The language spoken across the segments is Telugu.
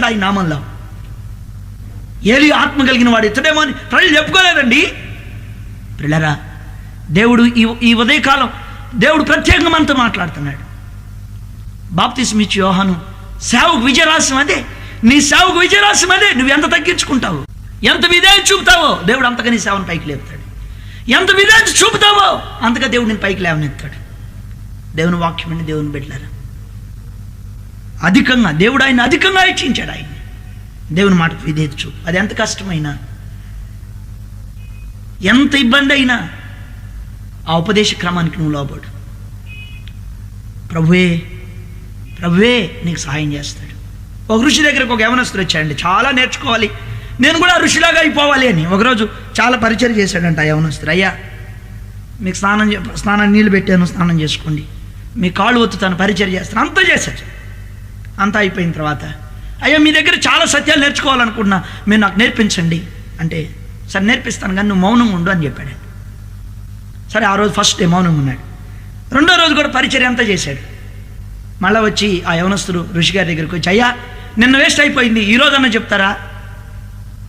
చేశాడు ఆయన నామంలో. ఏలి ఆత్మ కలిగిన వాడు ఇతడేమో అని ప్రజలు చెప్పుకోలేదండి. పిల్లరా దేవుడు ఈ ఈ ఉదయకాలం దేవుడు ప్రత్యేకంగా మనతో మాట్లాడుతున్నాడు. బాప్తిస్మిచ్చి యోహాను సేవకు విజయరాశం అదే. నీ సేవకు విజయరాశం అదే. నువ్వు ఎంత తగ్గించుకుంటావు? ఎంత విధేయత చూపుతావో? దేవుడు అంతగా నీ సేవను పైకి లేపుతాడు. ఎంత విధేయత చూపుతావో? అంతగా దేవుడు నేను పైకి లేవనెత్తాడు. దేవుని వాక్యం అండి దేవుని బిడ్డలారా. అధికంగా దేవుడు ఆయన అధికంగా ఇచ్చించాడు ఆయన దేవుని మాటకు విధించు అది ఎంత కష్టమైనా ఎంత ఇబ్బంది అయినా ఆ ఉపదేశ క్రమానికి నువ్వు లోబడు. ప్రభువే ప్రభువే నీకు సహాయం చేస్తాడు. ఒక ఋషి దగ్గరకు ఒక యవనస్తుడు వచ్చాడండి. చాలా నేర్చుకోవాలి. నేను కూడా ఋషిలాగా అయిపోవాలి అని. ఒకరోజు చాలా పరిచయం చేశాడంట యవనస్తుడు. అయ్యా మీకు స్నానం స్నానం నీళ్ళు పెట్టాను స్నానం చేసుకోండి. మీ కాళ్ళు ఒత్తుతాను పరిచయం చేస్తాను. అంతా చేశాడు. అంతా అయిపోయిన తర్వాత అయ్యా మీ దగ్గర చాలా సత్యాలు నేర్చుకోవాలనుకుంటున్నా మీరు నాకు నేర్పించండి. అంటే సరే నేర్పిస్తాను కానీ నువ్వు మౌనంగా ఉండు అని చెప్పాడు. సరే ఆ రోజు ఫస్ట్ డే మౌనంగా ఉన్నాడు. రెండో రోజు కూడా పరిచర్య అంతా చేశాడు. మళ్ళీ వచ్చి ఆ యవనస్తుడు ఋషి గారి దగ్గరికి వచ్చి అయ్యా నిన్న వేస్ట్ అయిపోయింది ఈ రోజన్నా చెప్తారా?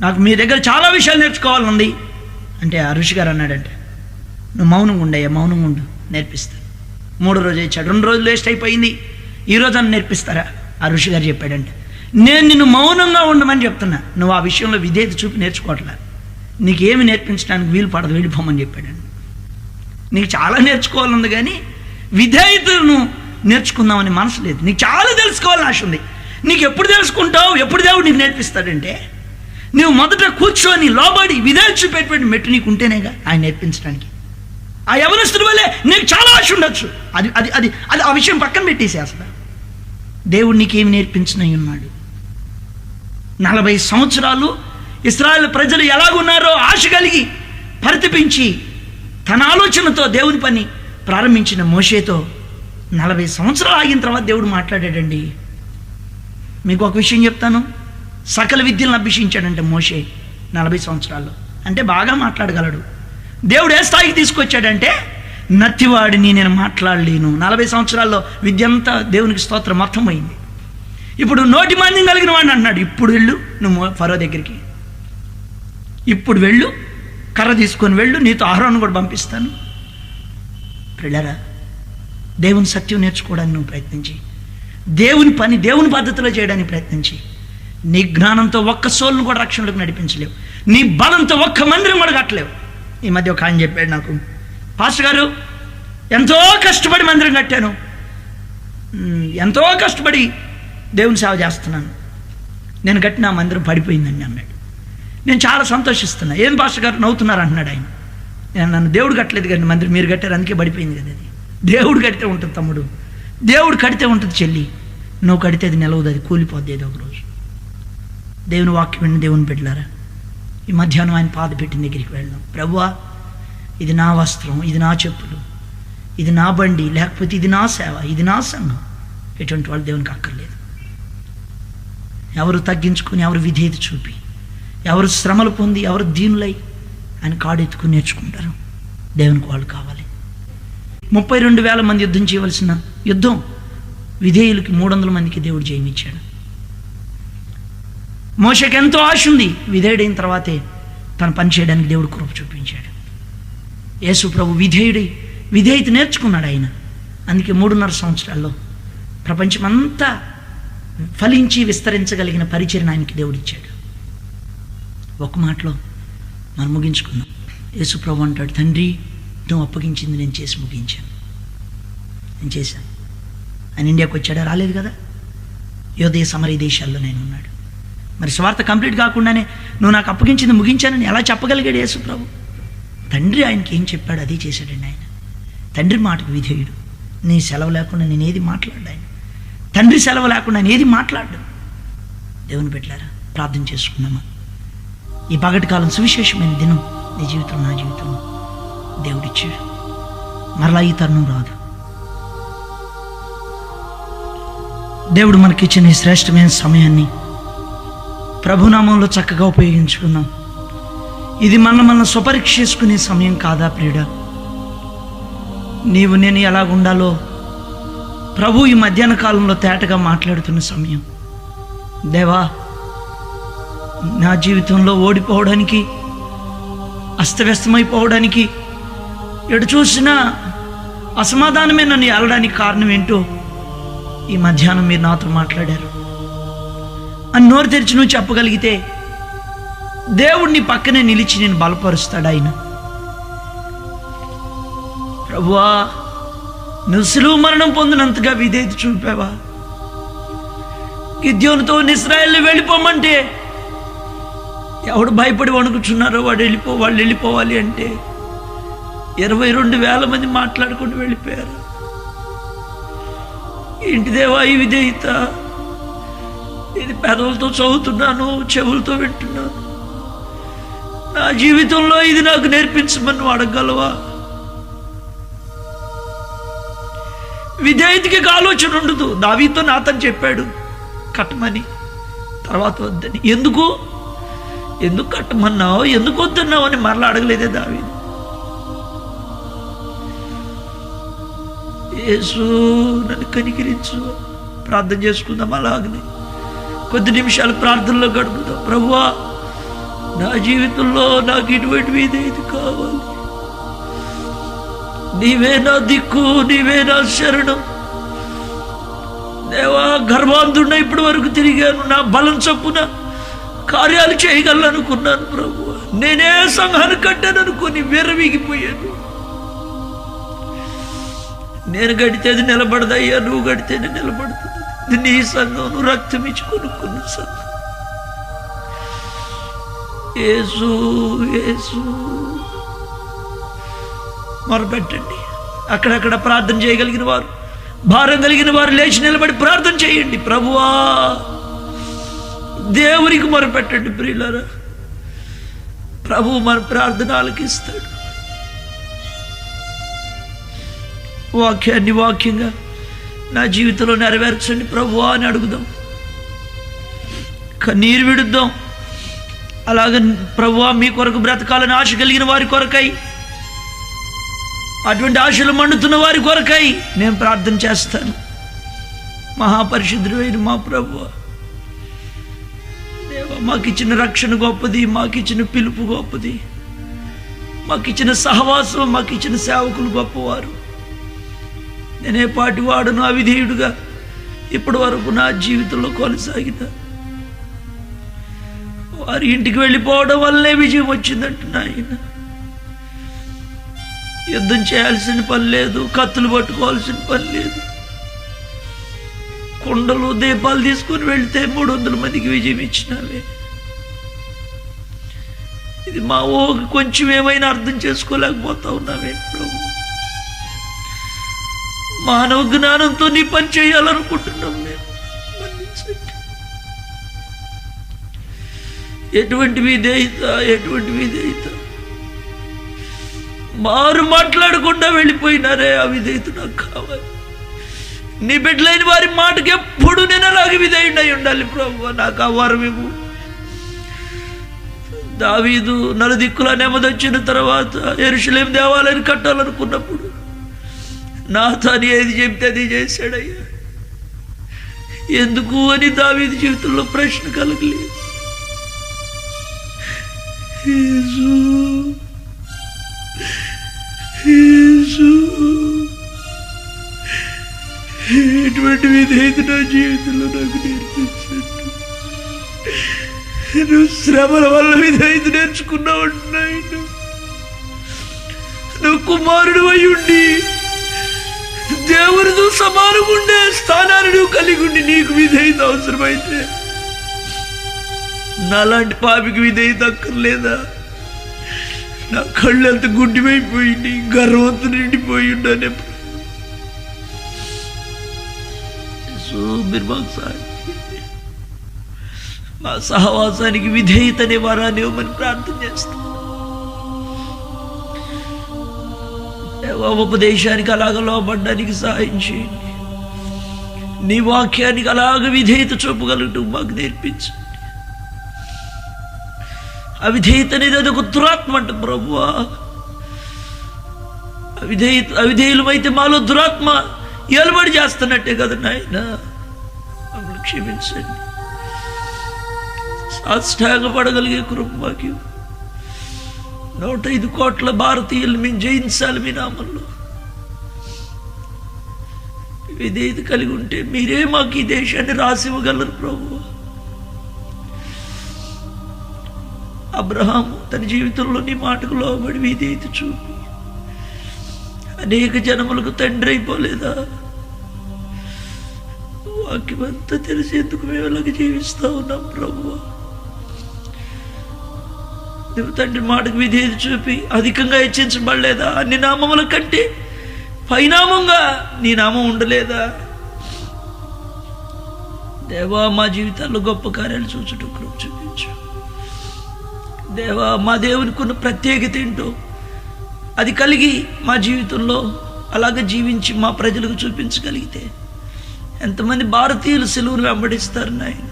నాకు మీ దగ్గర చాలా విషయాలు నేర్చుకోవాలనుంది. అంటే ఆ ఋషి గారు అన్నాడంటే నువ్వు మౌనంగా ఉండయ్యా మౌనంగా ఉండు నేర్పిస్తాను. మూడో రోజు ఇచ్చాడు రెండు రోజులు వేస్ట్ అయిపోయింది ఈ రోజు అని నేర్పిస్తారా? ఆ ఋషి గారు చెప్పాడంటే నేను నిన్ను మౌనంగా ఉండమని చెప్తున్నా. నువ్వు ఆ విషయంలో విధేయత చూపి నేర్చుకోవట్లే. నీకేమి నేర్పించడానికి వీలు పడదు వెళ్ళిపోమని చెప్పాడండి నీకు చాలా నేర్చుకోవాలని కానీ విధేయతను నేర్చుకుందామని మనసు లేదు. నీకు చాలా తెలుసుకోవాలని ఆశ ఉంది. నీకు ఎప్పుడు తెలుసుకుంటావు ఎప్పుడు దేవుడు నీకు నేర్పిస్తాడంటే నువ్వు మొదట కూర్చొని లోబడి విధేయత చూపేటువంటి మెట్టు నీకు ఉంటేనేగా ఆయన నేర్పించడానికి. ఆ యవనస్తుడి వల్లే నీకు చాలా ఆశ ఉండొచ్చు. అది అది అది అది ఆ విషయం పక్కన పెట్టేసి అసలు. దేవుడు నీకేమి నేర్పించినై ఉన్నాడు. నలభై సంవత్సరాలు ఇస్రాయల్ ప్రజలు ఎలాగున్నారో ఆశ కలిగి పరితపించి తన ఆలోచనతో దేవుని పని ప్రారంభించిన మోషేతో నలభై సంవత్సరాలు ఆగిన తర్వాత దేవుడు మాట్లాడాడండి. మీకు ఒక విషయం చెప్తాను. సకల విద్యలను అభ్యసించాడంటే మోషే నలభై సంవత్సరాల్లో. అంటే బాగా మాట్లాడగలడు. దేవుడు ఏ స్థాయికి తీసుకొచ్చాడంటే నత్తివాడిని నేను మాట్లాడలేను. నలభై సంవత్సరాల్లో విద్య అంతా దేవునికి స్తోత్రం అర్థమైంది. అయింది ఇప్పుడు నోటి మంది కలిగిన వాడిని అన్నాడు ఇప్పుడు వెళ్ళు నువ్వు ఫరో దగ్గరికి. ఇప్పుడు వెళ్ళు కర్ర తీసుకొని వెళ్ళు నీతో ఆహారాన్ని కూడా పంపిస్తాను. పిల్లరా దేవుని సత్యం నేర్చుకోవడానికి నువ్వు ప్రయత్నించి. దేవుని పని దేవుని పద్ధతిలో చేయడానికి ప్రయత్నించి. నీ జ్ఞానంతో ఒక్క సోల్ను కూడా రక్షణలోకి నడిపించలేవు. నీ బలంతో ఒక్క మందిరం కూడా కట్టలేవు. ఈ మధ్య ఒక ఆయన చెప్పాడు నాకు పాస్టర్ గారు ఎంతో కష్టపడి మందిరం కట్టాను. ఎంతో కష్టపడి దేవుని సేవ చేస్తున్నాను. నేను కట్టిన ఆ మందిరం పడిపోయిందని అన్నాడు. నేను చాలా సంతోషిస్తున్నా. ఏం పాస్టర్ గారు నవ్వుతున్నారు అంటున్నాడు ఆయన. నేను నన్ను దేవుడు కట్టలేదు కానీ మందిరం మీరు కట్టారు అందుకే పడిపోయింది కదా అది. దేవుడు కడితే ఉంటుంది తమ్ముడు. దేవుడు కడితే ఉంటుంది చెల్లి. నువ్వు కడితే అది నిలవదు అది కూలిపోద్ది ఏదో ఒక రోజు. దేవుని వాక్యం విని దేవుని బిడ్డలారా ఈ మధ్యాహ్నం ఆయన పాద పెట్టిన దగ్గరికి వెళ్దాం ప్రభువా ఇది నా వస్త్రం ఇది నా చెప్పులు ఇది నా బండి లేకపోతే ఇది నా సేవ ఇది నా సంఘం ఎటువంటి వాళ్ళు దేవునికి అక్కర్లేదు. ఎవరు తగ్గించుకొని ఎవరు విధేయత చూపి ఎవరు శ్రమలు పొంది ఎవరు దీనులై ఆయన కాడెత్తుకుని నేర్చుకుంటారు. దేవునికి వాళ్ళు కావాలి. ముప్పై రెండు వేల మంది యుద్ధం చేయవలసిన యుద్ధం విధేయులకి మూడు వందల మందికి దేవుడు జయమిచ్చాడు. మోషకి ఎంతో ఆశ ఉంది. విధేయుడైన తర్వాతే తన పని చేయడానికి దేవుడు కృప చూపించాడు. యేసు ప్రభు విధేయుడై విధేయత నేర్చుకున్నాడు ఆయన. అందుకే మూడున్నర సంవత్సరాల్లో ప్రపంచమంతా ఫలించి విస్తరించగలిగిన పరిచయం ఆయనకి దేవుడిచ్చాడు. ఒక మాటలో మనం ముగించుకున్నాం యేసు ప్రభు అంటాడు తండ్రి నువ్వు అప్పగించింది నేను చేసి ముగించాను. నేను చేశాను. ఆయన ఇండియాకి వచ్చాడా రాలేదు కదా? యోదయ సమరీ దేశాల్లో నేను ఉన్నాడు. మరి స్వార్థ కంప్లీట్ కాకుండానే నువ్వు నాకు అప్పగించింది ముగించానని ఎలా చెప్పగలిగాడు యేసు ప్రభు? తండ్రి ఆయనకి ఏం చెప్పాడు అదే చేశాడండి ఆయన. తండ్రి మాటకు విధేయుడు. నీ సెలవు లేకుండా నేను ఏది ఆయన? తండ్రి సెలవు లేకుండా నేను ఏది మాట్లాడ్డు దేవుని పెట్టారా ప్రార్థన చేసుకున్నామా ఈ పగటి కాలం సువిశేషమైన దినం నీ జీవితం నా జీవితం దేవుడిచ్చాడు. మరలా ఈ తరుణం రాదు. దేవుడు మనకిచ్చిన ఈ శ్రేష్టమైన సమయాన్ని ప్రభునామంలో చక్కగా ఉపయోగించుకున్నాం ఇది మన మన స్వపరీక్ష చేసుకునే సమయం కాదా ప్రియుడా? నీవు నేను ఎలా ఉండాలో ప్రభు ఈ మధ్యాహ్న కాలంలో తేటగా మాట్లాడుతున్న సమయం. దేవా నా జీవితంలో ఓడిపోవడానికి అస్తవ్యస్తమైపోవడానికి ఎటు చూసినా అసమాధానమే నన్ను ఏలడానికి కారణం ఏంటో ఈ మధ్యాహ్నం మీరు నాతో మాట్లాడారు. అని నోరు తెరిచి నువ్వు చెప్పగలిగితే దేవుణ్ణి పక్కనే నిలిచి నేను బలపరుస్తాడు ఆయన. ప్రభువా నువ్వు సులువు మరణం పొందినంతగా విధేయత చూపావా? గిద్యోనితో ఇస్రాయల్ని వెళ్ళిపోమంటే ఎవడు భయపడి వణుకుచున్నారో వాడు వెళ్ళిపో వాళ్ళు వెళ్ళిపోవాలి అంటే ఇరవై రెండు వేల మంది మాట్లాడుకుంటూ వెళ్ళిపోయారు. ఇంటి దేవా ఈ విధేయత? ఇది పెదవులతో చదువుతున్నాను చెవులతో వింటున్నాను. నా జీవితంలో ఇది నాకు నేర్పించమని అడగలవా విధేయతకి ఆలోచన ఉండదు. దావీతో నాతను చెప్పాడు కట్టమని. తర్వాత వద్దని. ఎందుకు? ఎందుకు కట్టమన్నావు? ఎందుకు వద్దన్నావు? అని మరలా అడగలేదే దావీ యేసు నన్ను కనికరించు. ప్రార్థన చేసుకుందాం అలాగనే. కొద్ది నిమిషాలు ప్రార్థనలో గడుపుదాం. ప్రభువా నా జీవితంలో నాకు ఇటువంటివి ఇది కావాలి? నీవే నా దిక్కు నీవే నా శరణం. దేవా గర్వాంధుడిన ఇప్పటి వరకు తిరిగాను. నా బలం చొప్పున కార్యాలు చేయగలనుకున్నాను ప్రభు. నేనే సంఘాన్ని కట్టాను అనుకుని విర్రవీగిపోయాను. నేను గడితేది నిలబడదయ్యా నువ్వు గడితేనే నిలబడుతుంది. నీ సంఘం నువ్వు రక్తం ఇచ్చి కొనుక్కున్న సంఘం. యేసు యేసు. మొరపెట్టండి. అక్కడక్కడ ప్రార్థన చేయగలిగిన వారు భారం కలిగిన వారు లేచి నిలబడి ప్రార్థన చేయండి. ప్రభువా దేవునికి మొరపెట్టండి ప్రియులరా. ప్రభు మన ప్రార్థన ఆలకిస్తాడు వాక్యాన్ని వాక్యంగా నా జీవితంలో నెరవేర్చండి. ప్రభువా అని అడుగుదాం. కన్నీరు విడుద్దాం. అలాగే ప్రభువా మీ కొరకు బ్రతకాలని ఆశ కలిగిన వారి కొరకై అటువంటి ఆశలు మండుతున్న వారి కొరకై నేను ప్రార్థన చేస్తాను. మహాపరిశుద్ధుడైన మా ప్రభు మాకిచ్చిన రక్షణ గొప్పది మాకిచ్చిన పిలుపు గొప్పది మాకిచ్చిన సహవాసం మాకిచ్చిన సేవకులు గొప్పవారు. నేనే పాటి వాడను అవిధేయుడుగా ఇప్పటి వరకు నా జీవితంలో కొనసాగిన వారి ఇంటికి వెళ్ళిపోవడం వల్లే విజయం వచ్చిందంట నాయన. యుద్ధం చేయాల్సిన పని లేదు కత్తులు పట్టుకోవాల్సిన పని లేదు. కుండలు దీపాలు తీసుకుని వెళ్తే మూడు వందల మందికి విజయం ఇచ్చినావే. ఇది మా ఊహకు కొంచెం ఏమైనా అర్థం చేసుకోలేకపోతా ఉన్నావే ప్రభు. మానవ జ్ఞానంతో నీ పని చేయాలనుకుంటున్నాం ఎటువంటి దేహిత ఎటువంటి దేహిత మారు మాట్లాడకుండా వెళ్ళిపోయినారే ఆ విధేయత నాకు కావాలి. నీ బిడ్డలైన వారి మాటకి ఎప్పుడు నేను అలాగే విధేయుడై ఉండాలి ప్రభు నాకు ఆ వారం ఇవ్వు. దావీదు నలుదిక్కుల నెమ్మదొచ్చిన తర్వాత ఎరుషులేం దేవాలయం కట్టాలనుకున్నప్పుడు నా తను ఏది చెప్తే అది చేశాడయ్యా. ఎందుకు అని దావీదు జీవితంలో ప్రశ్న కలగలేదు. యేసు యేసు ఎటువంటి విధేయత నా జీవితంలో నాకు నేర్పించండి. నువ్వు శ్రమల వల్ల విధేయత నేర్చుకున్నావు నాయన. నువ్వు కుమారుడు అయి ఉండి దేవునితో సమానం ఉండే స్థానాన్ని నువ్వు కలిగి ఉండి నీకు విధేయత అవసరమైతే నాలాంటి పాపికి విధేయత అక్కర్లేదా? నా కళ్ళు ఎంత గుడ్డిమైపోయింది గర్వంతో నిండిపోయి ఉన్నాను సో మీరు మాకు సహాయం మా సహవాసానికి విధేయత అనే వరాన్ని ఇవ్వమని ప్రార్థన చేస్తాం ఉపదేశానికి అలాగ లోపడ్డానికి సహాయం చేయండి. నీ వాక్యానికి అలాగ విధేయత చూపగలగటం మాకు నేర్పించు. అవిధేయత అనేది అది ఒక దురాత్మ అంట ప్రభువా అవిధేయ అవిధేయులమైతే మాలో దురాత్మ ఏలుబడి చేస్తున్నట్టే కదా నాయన. క్షమించండి. సాష్టాంగపడగలిగే కృప మాకు నూట ఐదు కోట్ల భారతీయులు మేము జయించాలి మీ నామంలో. విధేయత కలిగి ఉంటే మీరే మాకు ఈ దేశాన్ని రాసివ్వగలరు ప్రభు. అబ్రహాము తన జీవితంలో నీ మాటకు లోబడి విధేయత చూపి. అనేక జనములకు తండ్రి అయిపోలేదా? వాక్యమంతా తెలిసేందుకు మేము ఇలాగ జీవిస్తూ ఉన్నాం ప్రభు నువ్వు తండ్రి మాటకు విధేది చూపి అధికంగా హెచ్చించబడలేదా? అన్ని నామముల కంటే పైనామంగా నీ నామం ఉండలేదా? దేవా మా జీవితాల్లో గొప్ప కార్యాలు చూచుటకు కృప చూపించు. దేవా మా దేవునికి ఉన్న ప్రత్యేకత ఏంటో? అది కలిగి మా జీవితంలో అలాగ జీవించి మా ప్రజలకు చూపించగలిగితే ఎంతమంది భారతీయులు సెలవులు వెంబడిస్తారు నాయన.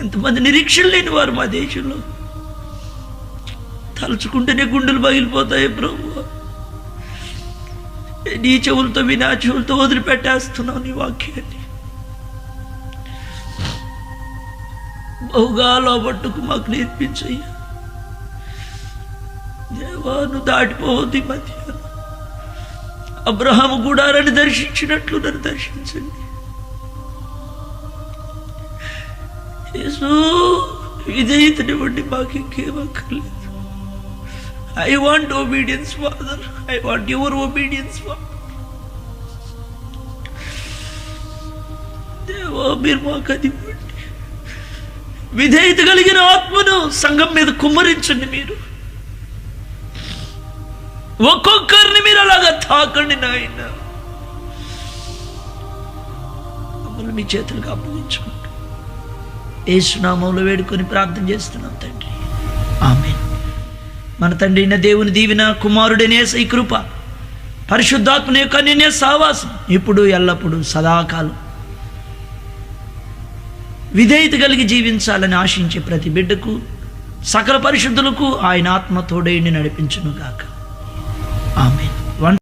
ఎంతమంది నిరీక్షలు లేని వారు మా దేశంలో. తలుచుకుంటేనే గుండెలు పగిలిపోతాయి ప్రభు. నీ చెవులతో వినా చెవులతో వదిలిపెట్టేస్తున్నావు నీ వాక్యాన్ని. బహుగా లోబట్టుకు మాకు నేర్పించయ్యా. తుఫాను నువ్వు దాటిపోవద్దు మధ్యాహ్నం అబ్రహాము గుడారాన్ని దర్శించినట్లు నన్ను దర్శించండి. యేసు విధేయతనివ్వండి మాకు ఇంకేమక్కర్లేదు I want obedience father I want your obedience father దేవా మీరు మాకు అది ఇవ్వండి విధేయత కలిగిన ఆత్మను సంఘం మీద కుమ్మరించండి మీరు. ఒక్కొక్కరిని మీరు అలాగా తాకండి నాయన. మమ్మల్ని మీ చేతులకు అప్పగించుకుంటూ ఏసునామంలో వేడుకొని ప్రార్థన చేస్తున్నాం తండ్రి. ఆమె మన తండ్రి అయిన దేవుని దీవిన కుమారుడనే ఈ కృప పరిశుద్ధాత్మని యొక్క నిన్నే సావాసం ఇప్పుడు ఎల్లప్పుడూ సదాకాలం. విధేయత కలిగి జీవించాలని ఆశించే ప్రతి బిడ్డకు సకల పరిశుద్ధులకు ఆయన ఆత్మ తోడేండి నడిపించును గాక ఆమె